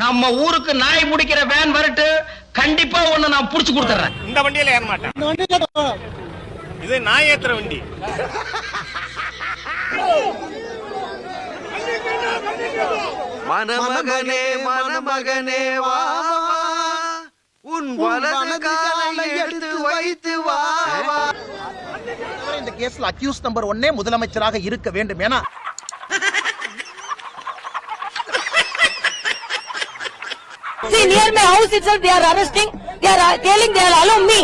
நம்ம ஊருக்கு நாய் பிடிக்கிற வேன் வரட்டு கண்டிப்பா ஒண்ணு நான் புடிச்சு கொடுத்துறேன். இந்த வண்டியில ஏற மாட்டேன். இது நான் ஏத்துற வண்டி. மணமகனே மணமகனே வா. உன் வலது காலை எடுத்து வைத்து வா. வா. இந்த கேஸ்ல அக்யூஸ் நம்பர் ஒன்னே முதலமைச்சராக இருக்க வேண்டும். ஏன்னா See, near my house itself, they are arresting. They are uh, telling they will allow me.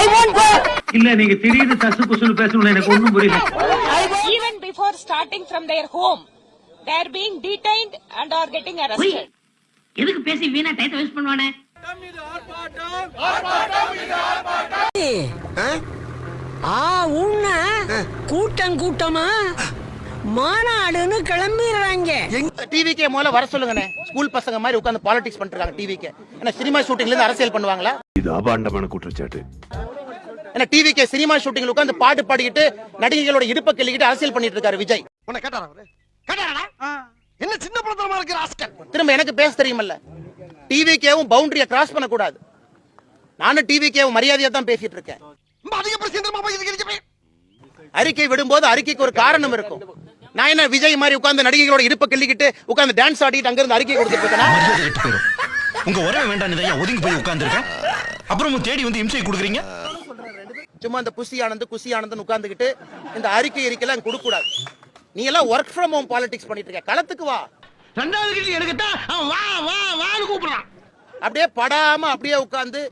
I won't go. இல்ல நீங்க திடீர்னு தசு புசுன்னு பேசணும் எனக்கு ஒண்ணும் புரியல even before starting from their home, they are being detained and are getting arrested. எதுக்கு பேசி வீணா டயத்தை வேஸ்ட் பண்ணுவானே ஆ உன்ன கூட்டம் கூட்டமா மாநாடுன்னு கிளம்பிடுறாங்க. டிவிக்கே முதல்ல வர சொல்லுங்கண்ணே. ஸ்கூல் பசங்க மாதிரி உட்கார்ந்து பாலிடிக்ஸ் பண்ணிட்டு இருக்காங்க டிவிக்கே ஏன்னா சினிமா ஷூட்டிங்ல இருந்து அரசியல் பண்ணுவாங்களா? இது அபாண்டமான குற்றச்சாட்டு. ஏன்னா டிவிக்கே சினிமா ஷூட்டிங்ல உட்கார்ந்து பாட்டு பாடிக்கிட்டு நடிகைகளோட இடுப்ப கிள்ளிக்கிட்டு அரசியல் பண்ணிட்டு இருக்காரு விஜய். உன்னை கேட்டாரா அவரு? கேட்டாரா? என்ன சின்ன பழத்தனமா இருக்கிற ஆஸ்கர் திரும்ப எனக்கு பேச தெரியுமல்ல. டிவிக்கேவும் பவுண்டரிய கிராஸ் பண்ணக்கூடாது. நானும் டிவிக்கேவும் மரியாதையா தான் பேசிட்டு இருக்கேன். ரொம்ப அதிக பிரச்சனை. அறிக்கை விடும்போது அறிக்கைக்கு ஒரு காரணம் இருக்கும். நான் என்ன விஜய் மாதிரி உட்கார்ந்து நடிகைகளோட இடுப்ப கிள்ளிக்கிட்டு உட்கார்ந்து டான்ஸ் ஆடிட்டு அங்க இருந்து அறிக்கை கொடுத்துட்டு உங்க உறவு வேண்டாம் ஐயா ஒதுங்கி போய் உட்கார்ந்துருக்கேன். அப்புறம் தேடி வந்து இம்சை கொடுக்குறீங்க? சும்மா இந்த குசி ஆனந்த் குசி ஆனந்த் உட்கார்ந்துகிட்டு இந்த அறிக்கை அறிக்கைலாம் கொடுக்க கூடாது நீ எல்லாம் ஒர்க் ஃப்ரம் ஹோம் பாலிடிக்ஸ் பண்ணிட்டு இருக்க. களத்துக்கு வா. ரெண்டாவது கிட்ட எனக்கு தான். அவன் வா வா வான்னு கூப்பிடுறான். அப்படியே படாம அப்படியே உட்கார்ந்து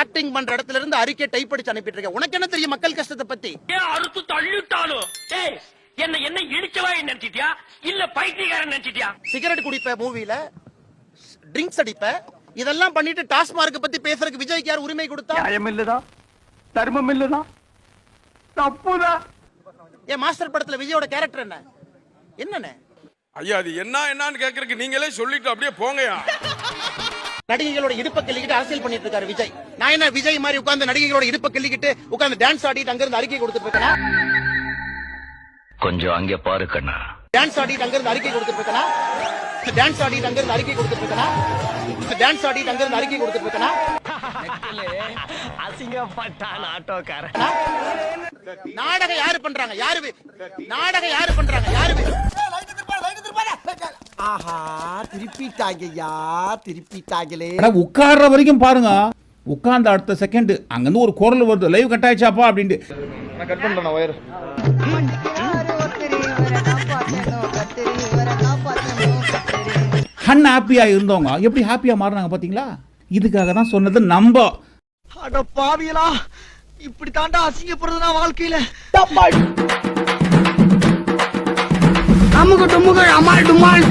ஆக்டிங் பண்ற இடத்துல இருந்து அறிக்கை டைப் அடிச்சு அனுப்பிட்டு இருக்க. உனக்கு என்ன தெரியும் மக்கள் கஷ்டத்தை பத்தி? அறுத்து தள்ளிட்டாலும்? என்ன என்ன இடிச்சவா நினைச்சிட்டியா? இல்ல பைத்தியக்காரன் நினைச்சிட்டியா? சிகரெட் குடிப்ப மூவில ட்ரிங்க்ஸ் அடிப்ப. இதெல்லாம் பண்ணிட்டு டாஸ்மார்க் பத்தி பேசுறதுக்கு விஜய்க்கு யார் உரிமை கொடுத்தா? நியாயம் இல்லதா தர்மம் இல்லதா தப்புதான் ஏன் மாஸ்டர் படத்துல விஜயோட கேரக்டர் என்ன? என்னண்ணே? ஐயா அது என்ன என்னன்னு கேக்குறதுக்கு நீங்களே சொல்லிட்டு அப்படியே போங்கயா நடிகைகளோட இடுப்ப கிள்ளிக்கிட்டு அரசியல் பண்ணிட்டு இருக்காரு விஜய். நான் என்ன விஜய் மாதிரி உட்கார்ந்து நடிகைகளோட இடுப்ப கிள்ளிக்கிட்டு உட்கார்ந்து டான்ஸ் ஆடிட்டு அங்க இருந்து அறிக்கை கொடுத்துட்டு இருக்கேனா? கொஞ்சம் அங்க பாரு கண்ணா. டான்ஸ் ஆடிட்டு அங்க இருந்து அறிக்கை கொடுத்துட்டு இருக்கேனா டான்ஸ் ஆடிட்டு அங்க இருந்து அறிக்கை கொடுத்துட்டு இருக்கேனா டான்ஸ் ஆடிட்டு அங்க இருந்து அறிக்கை கொடுத்துட்டு இருக்கேனா அசிங்கப்பட்டான் ஆட்டோக்காரன். நாடகம் யாரு பண்றாங்க? யாரு நாடகம் யாரு பண்றாங்க? யாரு ஆஹா திருப்பிட்டாங்கய்யா திருப்பிட்டாங்களே. உட்கார்ற வரைக்கும் பாருங்க. உட்கார்ந்த அடுத்த செகண்ட் அங்கிருந்து ஒரு குரல் வருது. லைவ் கட் ஆயிடுச்சாப்பா அப்படின்ட்டு. ஹன் ஹாப்பியா இருந்தவங்க எப்படி ஹாப்பியா மாறினாங்க பாத்தீங்களா? இதுக்காக தான் சொன்னது நம்ப. அட பாவியலா இப்படி தாண்டா அசிங்கப்படுறதுனா வாழ்க்கையில அமுக டுமுக அமால் டுமால்